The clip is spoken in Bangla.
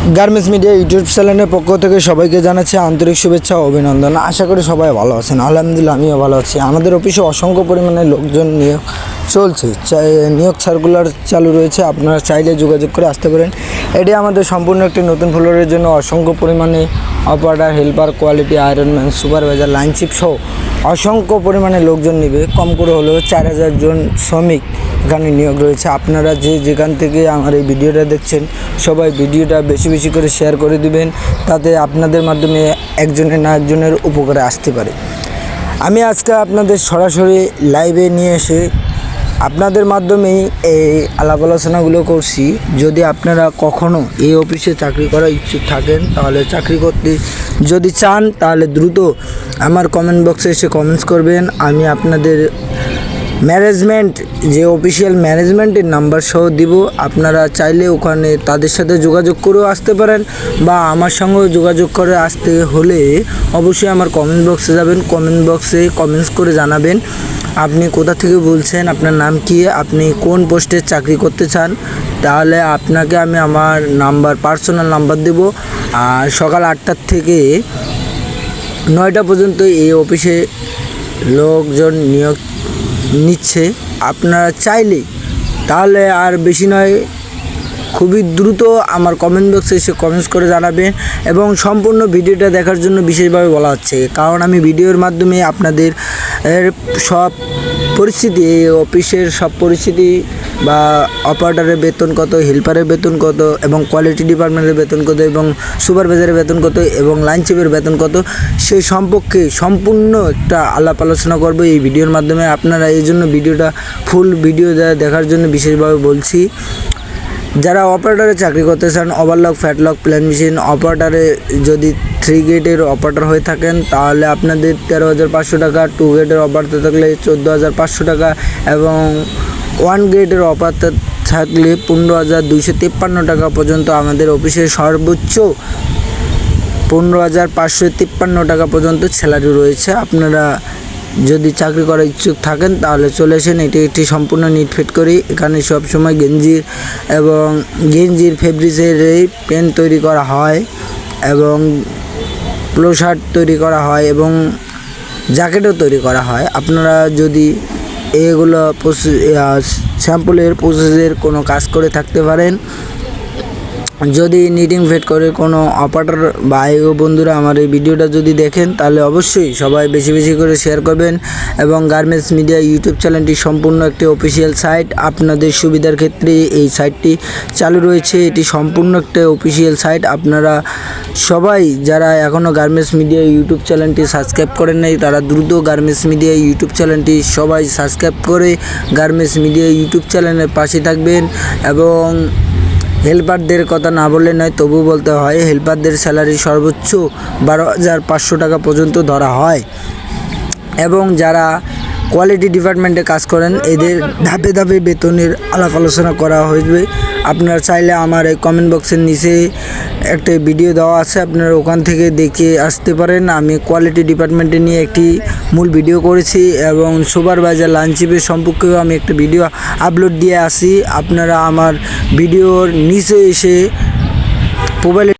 গার্মেন্টস মিডিয়া ইউটিউব চ্যানেলের পক্ষ থেকে সবাইকে জানাচ্ছি আন্তরিক শুভেচ্ছা ও অভিনন্দন। আশা করি সবাই ভালো আছেন। আলহামদুলিল্লাহ, আমিও ভালো আছি। আমাদের অফিসে অসংখ্য পরিমাণে লোকজন নিয়োগ চলছে। নিয়োগ সার্কুলার চালু রয়েছে, আপনারা চাইলে যোগাযোগ করে আসতে পারেন। এটি আমাদের সম্পূর্ণ একটি নতুন ফ্লোরের জন্য অসংখ্য পরিমাণে operator helper quality iron man supervisor line chief সহ অসংখ্য পরিমাণে লোকজন নেবে। কম করে হলেও চার হাজার জন শ্রমিক এখানে নিয়োগ রয়েছে। আপনারা যে যেখান থেকে আমার এই ভিডিওটা দেখছেন, সবাই ভিডিওটা বেশি বেশি করে শেয়ার করে দিবেন, তাতে আপনাদের মাধ্যমে একজনের না একজনের উপকারে আসতে পারে। আমি আজকে আপনাদের সরাসরি লাইভে নিয়ে এসে আপনাদের মাধ্যমেই এই আলাপ আলোচনাগুলো করছি। যদি আপনারা কখনো এই অফিসে চাকরি করার ইচ্ছুক থাকেন, তাহলে চাকরি করতে যদি চান, তাহলে দ্রুত আমার কমেন্ট বক্সে এসে কমেন্টস করবেন। আমি আপনাদের ম্যানেজমেন্ট যে অফিসিয়াল ম্যানেজমেন্টের নাম্বার সহ দিব। আপনারা চাইলে ওখানে তাদের সাথে যোগাযোগ করেও আসতে পারেন বা আমার সঙ্গেও যোগাযোগ করে আসতে হলে অবশ্যই আমার কমেন্ট বক্সে যাবেন। কমেন্ট বক্সে কমেন্টস করে জানাবেন। আপনি কোথা থেকে বলছেন? আপনার নাম কি? আপনি কোন পোস্টে চাকরি করতে চান? তাহলে আপনাকে আমি আমার নাম্বার, পার্সোনাল নাম্বার দেব। আর সকাল আটটার থেকে নয়টা পর্যন্ত এই অফিসে লোকজন নিয়োগ নিচ্ছে। আপনারা চাইলে, তাহলে আর বেশি নয় খুবই দ্রুত আমার কমেন্ট বক্সে এসে কমেন্টস করে জানাবেন এবং সম্পূর্ণ ভিডিওটা দেখার জন্য বিশেষভাবে বলা হচ্ছে। কারণ আমি ভিডিওর মাধ্যমে আপনাদের সব পরিস্থিতি, এই অফিসের সব পরিস্থিতি বা অপারেটারের বেতন কত হেল্পারের বেতন কত এবং কোয়ালিটি ডিপার্টমেন্টের বেতন কত এবং সুপারভাইজারের বেতন কত এবং লাইন চিপের বেতন কত সেই সম্পর্কে সম্পূর্ণ একটা আলাপ আলোচনা করব এই ভিডিওর মাধ্যমে। আপনারা এই জন্য ভিডিওটা ফুল ভিডিও দেখার জন্য বিশেষভাবে বলছি। যারা অপারেটরে চাকরি করতে চান ওভারলক ফ্যাটলক প্ল্যান মেশিন অপারেটরে যদি থ্রি গেটের অপারেটর হয়ে থাকেন, তাহলে আপনাদের তেরো হাজার পাঁচশো টাকা টু গেটের অপারেটর থাকলে চোদ্দ হাজার পাঁচশো টাকা এবং ওয়ান গেটের অপারেটর থাকলে পনেরো হাজার দুইশো তিপ্পান্ন টাকা পর্যন্ত আমাদের অফিসে সর্বোচ্চ পনেরো হাজার পাঁচশো তিপ্পান্ন টাকা পর্যন্ত স্যালারি রয়েছে। আপনারা যদি চাকরি করার ইচ্ছুক থাকেন, তাহলে চলে আসেন। এটি একটি সম্পূর্ণ নিট ফিট করি। এখানে সবসময় গেঞ্জির এবং গেঞ্জির ফেব্রিক্সের এই পেন তৈরি করা হয় এবং প্লো শার্ট তৈরি করা হয় এবং জ্যাকেটও তৈরি করা হয়। আপনারা যদি এগুলো স্যাম্পলের প্রসেসের কোনো কাজ করে থাকতে পারেন যদি নিটিং ভেট করে কোনো অপারেটর বা আইও বন্ধুরা আমার এই ভিডিওটা যদি দেখেন, তাহলে অবশ্যই সবাই বেশি বেশি করে শেয়ার করবেন এবং গার্মেন্টস মিডিয়া ইউটিউব চ্যানেলটি সম্পূর্ণ একটি অফিসিয়াল সাইট আপনাদের সুবিধার ক্ষেত্রে এই সাইটটি চালু রয়েছে। এটি সম্পূর্ণ একটা অফিসিয়াল সাইট আপনারা সবাই যারা এখনও গার্মেন্টস মিডিয়া ইউটিউব চ্যানেলটি সাবস্ক্রাইব করেন নাই, তারা দ্রুত গার্মেন্টস মিডিয়া ইউটিউব চ্যানেলটি সবাই সাবস্ক্রাইব করে গার্মেন্টস মিডিয়া ইউটিউব চ্যানেলের পাশে থাকবেন এবং হেল্পারদের কথা না বললে নয়, তবু বলতে হয়, হেল্পারদের স্যালারি সর্বোচ্চ বারো হাজার পাঁচশো টাকা পর্যন্ত ধরা হয়। এবং যারা কোয়ালিটি ডিপার্টমেন্টে কাজ করেন, এদের ধাপে ধাপে বেতনের আলাপ আলোচনা করা হইবে। আপনারা চাইলে আমার এই কমেন্ট বক্সের নিচে একটা ভিডিও দেওয়া আছে, আপনারা ওখান থেকে দেখে আসতে পারেন। আমি কোয়ালিটি ডিপার্টমেন্টে নিয়ে একটি মূল ভিডিও করেছি এবং সুপারভাইজার লাঞ্চিপের সম্পর্কেও আমি একটা ভিডিও আপলোড দিয়ে আসি। আপনারা আমার ভিডিওর নিচে এসে মোবাইলে